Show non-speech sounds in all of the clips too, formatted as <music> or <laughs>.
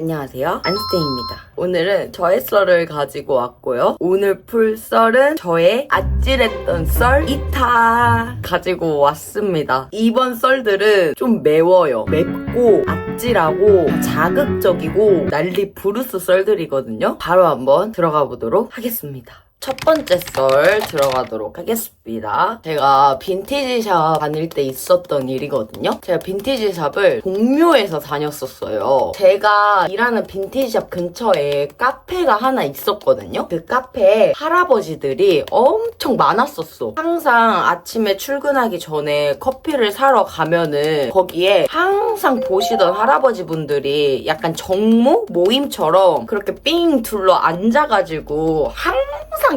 안녕하세요. 안스테입니다. 오늘은 저의 썰을 가지고 왔고요. 오늘 풀 썰은 저의 아찔했던 썰 2타 가지고 왔습니다. 이번 썰들은 좀 매워요. 맵고 아찔하고 자극적이고 난리 부르스 썰들이거든요. 바로 한번 들어가 보도록 하겠습니다. 첫 번째 썰 들어가도록 하겠습니다. 제가 빈티지 샵 다닐 때 있었던 일이거든요. 제가 빈티지 샵을 동묘에서 다녔었어요. 제가 일하는 빈티지 샵 근처에 카페가 하나 있었거든요. 그 카페에 할아버지들이 엄청 많았었어. 항상 아침에 출근하기 전에 커피를 사러 가면은 거기에 항상 보시던 할아버지 분들이 약간 정모 모임처럼 그렇게 삥 둘러 앉아가지고 항상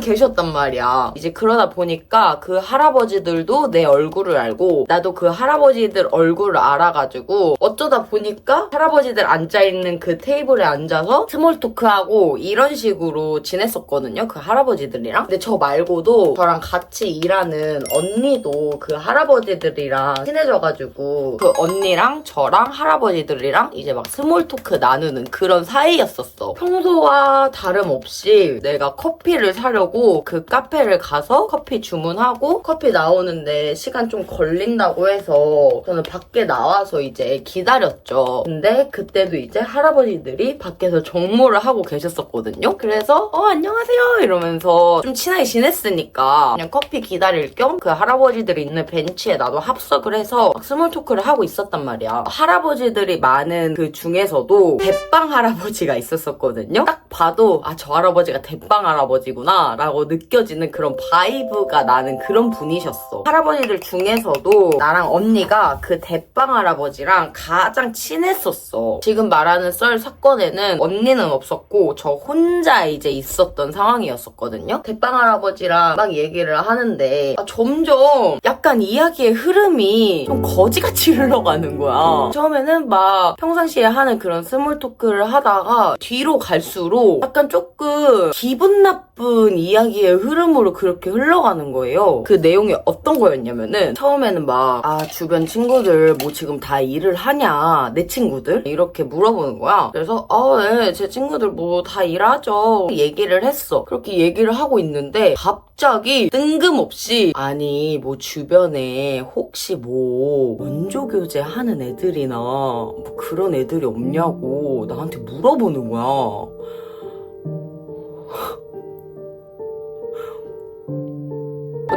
계셨단 말이야. 이제 그러다 보니까 그 할아버지들도 내 얼굴을 알고 나도 그 할아버지들 얼굴을 알아가지고 어쩌다 보니까 할아버지들 앉아있는 그 테이블에 앉아서 스몰 토크하고 이런 식으로 지냈었거든요. 그 할아버지들이랑. 근데 저 말고도 저랑 같이 일하는 언니도 그 할아버지들이랑 친해져가지고 그 언니랑 저랑 할아버지들이랑 이제 막 스몰 토크 나누는 그런 사이였었어. 평소와 다름없이 내가 커피를 사 려고 그 카페를 가서 커피 주문하고 커피 나오는데 시간 좀 걸린다고 해서 저는 밖에 나와서 이제 기다렸죠. 근데 그때도 이제 할아버지들이 밖에서 정모를 하고 계셨었거든요. 그래서 어 안녕하세요 이러면서 좀 친하게 지냈으니까 그냥 커피 기다릴 겸 그 할아버지들이 있는 벤치에 나도 합석을 해서 막 스몰 토크를 하고 있었단 말이야. 할아버지들이 많은 그 중에서도 대빵 할아버지가 있었었거든요. 딱 봐도 아 저 할아버지가 대빵 할아버지구나 라고 느껴지는 그런 바이브가 나는 그런 분이셨어. 할아버지들 중에서도 나랑 언니가 그 대빵 할아버지랑 가장 친했었어. 지금 말하는 썰 사건에는 언니는 없었고 저 혼자 이제 있었던 상황이었었거든요. 대빵 할아버지랑 막 얘기를 하는데 아, 점점 약간 이야기의 흐름이 좀 거지같이 <laughs> 흘러가는 거야. 처음에는 막 평상시에 하는 그런 스몰 토크를 하다가 뒤로 갈수록 약간 조금 기분 나쁜 이야기의 흐름으로 그렇게 흘러가는 거예요. 그 내용이 어떤 거였냐면은 처음에는 막 아 주변 친구들 뭐 지금 다 일을 하냐 내 친구들 이렇게 물어보는 거야. 그래서 아네제 친구들 뭐 다 일하죠 얘기를 했어. 그렇게 얘기를 하고 있는데 갑자기 뜬금없이 아니 뭐 주변에 혹시 뭐 원조 교제 하는 애들이나 뭐 그런 애들이 없냐고 나한테 물어보는 거야.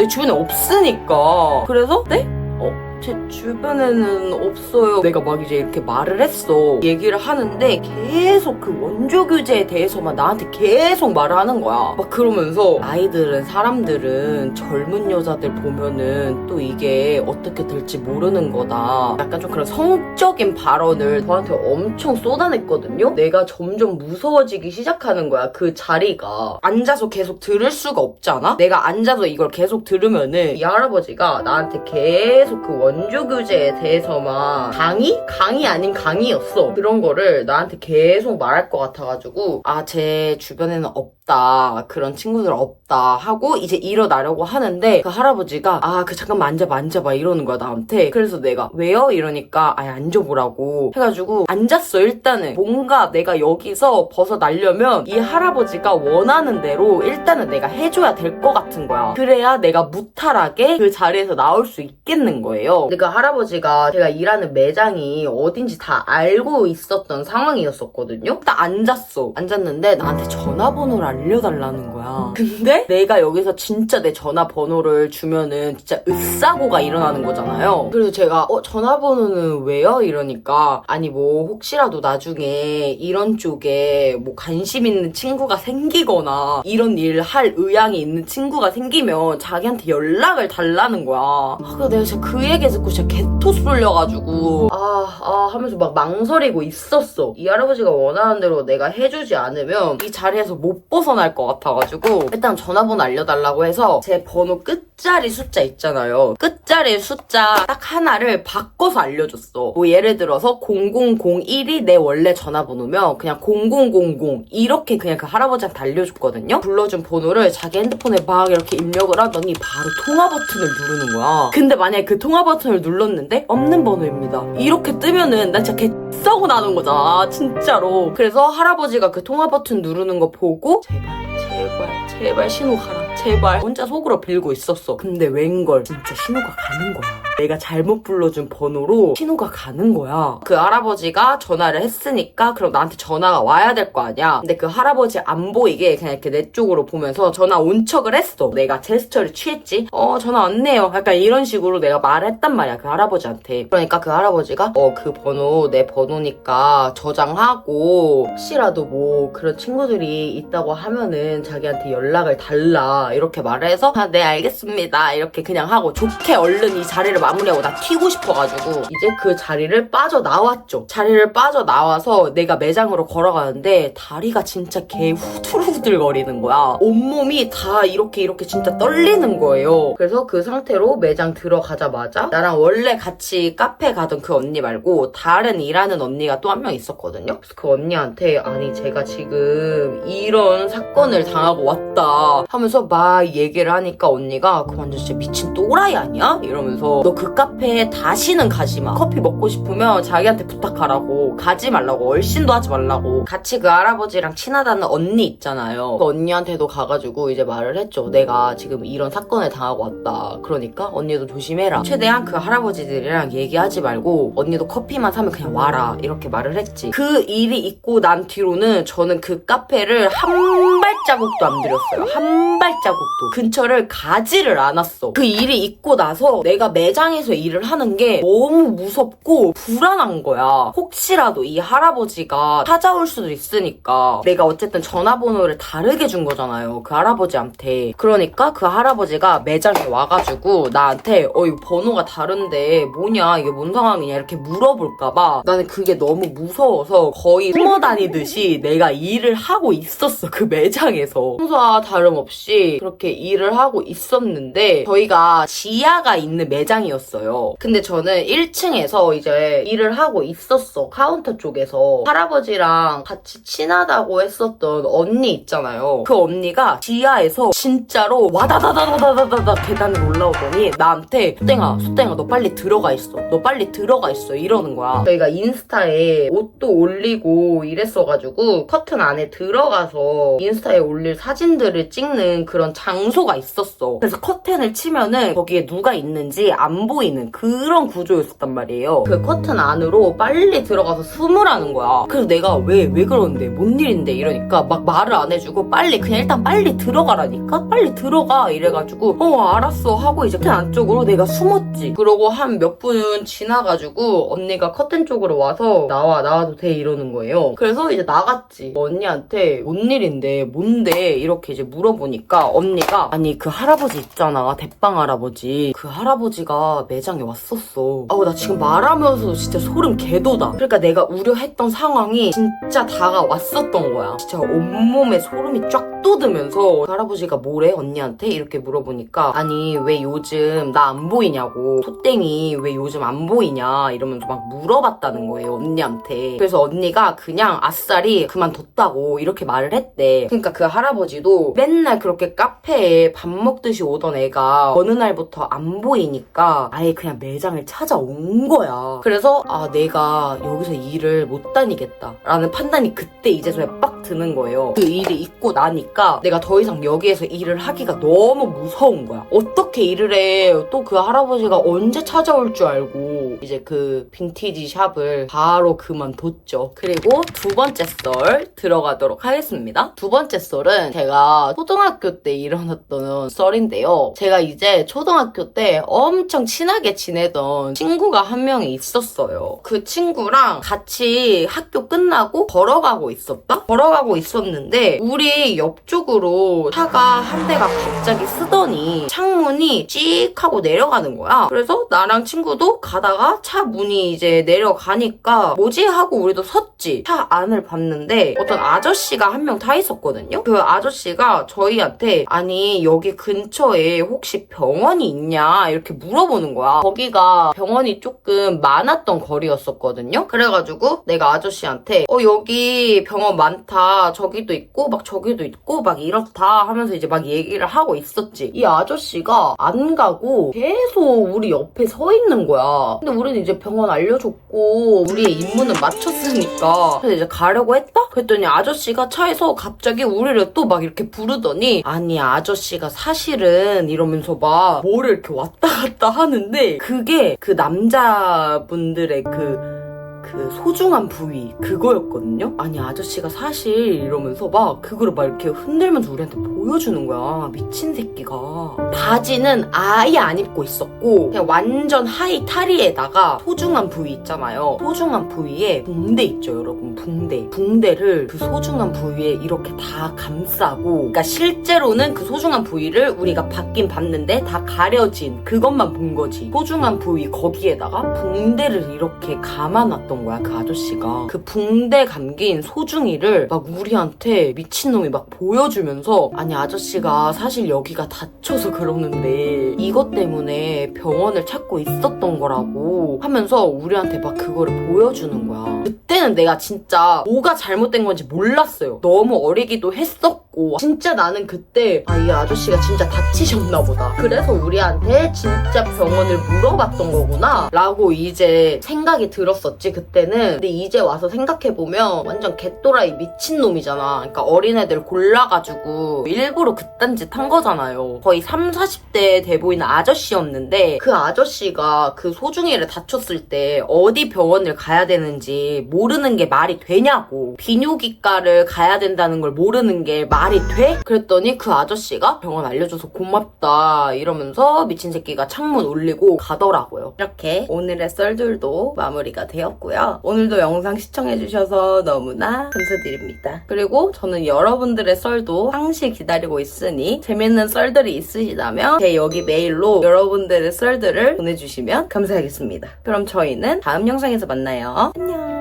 내 주변에 없으니까. 그래서, 네? 어, 제 주변에는 없어요. 내가 막 이제 이렇게 말을 했어. 얘기를 하는데 계속 그 원조 규제에 대해서만 나한테 계속 말을 하는 거야. 막 그러면서 아이들은, 사람들은 젊은 여자들 보면은 또 이게 어떻게 될지 모르는 거다. 약간 좀 그런 성적인 발언을 저한테 엄청 쏟아냈거든요. 내가 점점 무서워지기 시작하는 거야. 그 자리가. 앉아서 계속 들을 수가 없잖아? 내가 앉아서 이걸 계속 들으면은 이 할아버지가 나한테 계속 그 원조 규제에 대해서만 강의? 강의 아닌 강의였어. 그런 거를 나한테 계속 말할 것 같아가지고 아, 제 주변에는 없 다. 그런 친구들 없다. 하고 이제 일어나려고 하는데 그 할아버지가 아, 그 잠깐만 앉아봐, 앉아봐 이러는 거야, 나한테. 그래서 내가 왜요? 이러니까 아예 앉아보라고 해가지고 앉았어, 일단은. 뭔가 내가 여기서 벗어나려면 이 할아버지가 원하는 대로 일단은 내가 해줘야 될 것 같은 거야. 그래야 내가 무탈하게 그 자리에서 나올 수 있겠는 거예요. 근데 그 할아버지가 제가 일하는 매장이 어딘지 다 알고 있었던 상황이었었거든요. 딱 앉았어. 앉았는데 나한테 전화번호를 알려 달라는 거야. 근데 내가 여기서 진짜 내 전화번호를 주면은 진짜 으싸고가 일어나는 거잖아요. 그래서 제가 어 전화번호는 왜요? 이러니까 아니 뭐 혹시라도 나중에 이런 쪽에 뭐 관심 있는 친구가 생기거나 이런 일 할 의향이 있는 친구가 생기면 자기한테 연락을 달라는 거야. 아, 그 내가 진짜 그 얘기 듣고 진짜 개토 쏠려가지고 아, 아 하면서 막 망설이고 있었어. 이 할아버지가 원하는 대로 내가 해주지 않으면 이 자리에서 못사 고서 날것 같아가지고 일단 전화번호 알려달라고 해서 제 번호 끝 자리 숫자 있잖아요. 끝자리 숫자 딱 하나를 바꿔서 알려줬어. 뭐 예를 들어서 0001이 내 원래 전화번호면 그냥 0000 이렇게 그냥 그 할아버지한테 알려줬거든요. 불러준 번호를 자기 핸드폰에 막 이렇게 입력을 하더니 바로 통화 버튼을 누르는 거야. 근데 만약에 그 통화 버튼을 눌렀는데 없는 번호입니다. 이렇게 뜨면은 나 진짜 개 썩고 나는 거잖아. 진짜로. 그래서 할아버지가 그 통화 버튼 누르는 거 보고 제발 제발 제발 신호 가라. 제발 혼자 속으로 빌고 있었어. 근데 웬걸 진짜 신호가 가는 거야. 내가 잘못 불러준 번호로 신호가 가는 거야. 그 할아버지가 전화를 했으니까 그럼 나한테 전화가 와야 될 거 아니야. 근데 그 할아버지 안 보이게 그냥 이렇게 내 쪽으로 보면서 전화 온 척을 했어. 내가 제스처를 취했지. 어 전화 왔네요. 약간 이런 식으로 내가 말을 했단 말이야. 그 할아버지한테. 그러니까 그 할아버지가 어 그 번호 내 번호니까 저장하고 혹시라도 뭐 그런 친구들이 있다고 하면은 자기한테 연락을 달라 이렇게 말을 해서 아, 네 알겠습니다 이렇게 그냥 하고 좋게 얼른 이 자리를 마무리하고 나 튀고 싶어가지고 이제 그 자리를 빠져나왔죠. 자리를 빠져나와서 내가 매장으로 걸어가는데 다리가 진짜 개 후들후들거리는 거야. 온몸이 다 이렇게 이렇게 진짜 떨리는 거예요. 그래서 그 상태로 매장 들어가자마자 나랑 원래 같이 카페 가던 그 언니 말고 다른 일하는 언니가 또 한 명 있었거든요. 그래서 그 언니한테 아니 제가 지금 이런 사건을 당하고 왔다 하면서 막 얘기를 하니까 언니가 그 완전 진짜 미친 또라이 아니야? 이러면서 너그 카페에 다시는 가지 마. 커피 먹고 싶으면 자기한테 부탁하라고. 가지 말라고. 얼씬도 하지 말라고. 같이 그 할아버지랑 친하다는 언니 있잖아요. 그 언니한테도 가가지고 이제 말을 했죠. 내가 지금 이런 사건을 당하고 왔다. 그러니까 언니도 조심해라. 최대한 그 할아버지들이랑 얘기하지 말고 언니도 커피만 사면 그냥 와라. 이렇게 말을 했지. 그 일이 있고 난 뒤로는 저는 그 카페를 한 발자국도 안 들였어요. 한 발자국도. 근처를 가지를 않았어. 그 일이 있고 나서 내가 매장 에서 일을 하는 게 너무 무섭고 불안한 거야. 혹시라도 이 할아버지가 찾아올 수도 있으니까 내가 어쨌든 전화번호를 다르게 준 거잖아요. 그 할아버지한테. 그러니까 그 할아버지가 매장에 와가지고 나한테 어 이거 번호가 다른데 뭐냐 이게 뭔 상황이냐 이렇게 물어볼까봐 나는 그게 너무 무서워서 거의 숨어 다니듯이 내가 일을 하고 있었어 그 매장에서 평소와 다름없이 그렇게 일을 하고 있었는데 저희가 지하가 있는 매장이 었어요. 근데 저는 1층에서 이제 일을 하고 있었어 카운터 쪽에서. 할아버지랑 같이 친하다고 했었던 언니 있잖아요. 그 언니가 지하에서 진짜로 와다다다다다다다 계단을 올라오더니 나한테 수땡아 수땡아 너 빨리 들어가 있어. 너 빨리 들어가 있어. 이러는 거야. 저희가 인스타에 옷도 올리고 이랬어가지고 커튼 안에 들어가서 인스타에 올릴 사진들을 찍는 그런 장소가 있었어. 그래서 커튼을 치면은 거기에 누가 있는지 안 보이는 그런 구조였었단 말이에요. 그 커튼 안으로 빨리 들어가서 숨으라는 거야. 그래서 내가 왜 왜 그러는데? 뭔 일인데? 이러니까 막 말을 안 해주고 빨리 그냥 일단 빨리 들어가라니까? 빨리 들어가! 이래가지고 어 알았어. 하고 이제 커튼 안쪽으로 내가 숨었지. 그러고 한 몇 분 지나가지고 언니가 커튼 쪽으로 와서 나와 나와도 돼 이러는 거예요. 그래서 이제 나갔지. 언니한테 뭔 일인데? 뭔데? 이렇게 이제 물어보니까 언니가 아니 그 할아버지 있잖아. 대빵 할아버지. 그 할아버지가 매장에 왔었어. 아우 나 지금 말하면서도 진짜 소름 개돋아 그러니까 내가 우려했던 상황이 진짜 다가왔었던 거야. 진짜 온몸에 소름이 쫙 돋으면서 그 할아버지가 뭐래? 언니한테? 이렇게 물어보니까 아니 왜 요즘 나 안 보이냐고. 소땡이 왜 요즘 안 보이냐? 이러면서 막 물어봤다는 거예요 언니한테. 그래서 언니가 그냥 아싸리 그만뒀다고 이렇게 말을 했대. 그러니까 그 할아버지도 맨날 그렇게 카페에 밥 먹듯이 오던 애가 어느 날부터 안 보이니까 아예 그냥 매장을 찾아온 거야. 그래서 아 내가 여기서 일을 못 다니겠다 라는 판단이 그때 이제서야 빡 드는 거예요. 그 일이 있고 나니까 내가 더 이상 여기에서 일을 하기가 너무 무서운 거야. 어떻게 일을 해 또 그 할아버지가 언제 찾아올 줄 알고 이제 그 빈티지 샵을 바로 그만뒀죠. 그리고 두 번째 썰 들어가도록 하겠습니다. 두 번째 썰은 제가 초등학교 때 일어났던 썰인데요. 제가 이제 초등학교 때 엄청 친하게 지내던 친구가 한 명이 있었어요. 그 친구랑 같이 학교 끝나고 걸어가고 있었다? 걸어가 고 있었는데 우리 옆쪽으로 차가 한 대가 갑자기 쓰더니 창문이 찍 하고 내려가는 거야. 그래서 나랑 친구도 가다가 차 문이 이제 내려가니까 뭐지 하고 우리도 섰지. 차 안을 봤는데 어떤 아저씨가 한 명 타 있었거든요. 그 아저씨가 저희한테 아니 여기 근처에 혹시 병원이 있냐 이렇게 물어보는 거야. 거기가 병원이 조금 많았던 거리였었거든요. 그래가지고 내가 아저씨한테 어 여기 병원 많다 저기도 있고 막 저기도 있고 막 이렇다 하면서 이제 막 얘기를 하고 있었지. 이 아저씨가 안 가고 계속 우리 옆에 서 있는 거야. 근데 우리는 이제 병원 알려줬고 우리의 임무는 마쳤으니까 그래서 이제 가려고 했다? 그랬더니 아저씨가 차에서 갑자기 우리를 또 막 이렇게 부르더니 아니 아저씨가 사실은 이러면서 막 뭐를 이렇게 왔다 갔다 하는데 그게 그 남자분들의 그 그 소중한 부위 그거였거든요. 아니 아저씨가 사실 이러면서 막 그거를 막 이렇게 흔들면서 우리한테 보여주는 거야. 미친 새끼가. 바지는 아예 안 입고 있었고 그냥 완전 하이 타리에다가 소중한 부위 있잖아요. 소중한 부위에 붕대 있죠, 여러분. 붕대. 붕대를 그 소중한 부위에 이렇게 다 감싸고 그러니까 실제로는 그 소중한 부위를 우리가 받긴 봤는데 다 가려진 그것만 본 거지. 소중한 부위 거기에다가 붕대를 이렇게 감아놨 던 거야, 그 아저씨가. 그 붕대 감긴 소중이를 막 우리한테 미친놈이 막 보여주면서 아니, 아저씨가 사실 여기가 다쳐서 그러는데 이것 때문에 병원을 찾고 있었던 거라고 하면서 우리한테 막 그거를 보여주는 거야. 그때 는 내가 진짜 뭐가 잘못된 건지 몰랐어요. 너무 어리기도 했었고 진짜 나는 그때 아 이 아저씨가 진짜 다치셨나 보다. 그래서 우리한테 진짜 병원을 물어봤던 거구나 라고 이제 생각이 들었었지 그때는. 근데 이제 와서 생각해보면 완전 개또라이 미친놈이잖아. 그러니까 어린애들 골라가지고 일부러 그딴 짓 한 거잖아요. 거의 3, 40대 돼 보이는 아저씨였는데 그 아저씨가 그 소중이를 다쳤을 때 어디 병원을 가야 되는지 모르는 게 말이 되냐고. 비뇨기과를 가야 된다는 걸 모르는 게 말이 돼? 그랬더니 그 아저씨가 병원 알려줘서 고맙다 이러면서 미친 새끼가 창문 올리고 가더라고요. 이렇게 오늘의 썰들도 마무리가 되었고요. 오늘도 영상 시청해주셔서 너무나 감사드립니다. 그리고 저는 여러분들의 썰도 항시 기다리고 있으니 재밌는 썰들이 있으시다면 제 여기 메일로 여러분들의 썰들을 보내주시면 감사하겠습니다. 그럼 저희는 다음 영상에서 만나요. 안녕.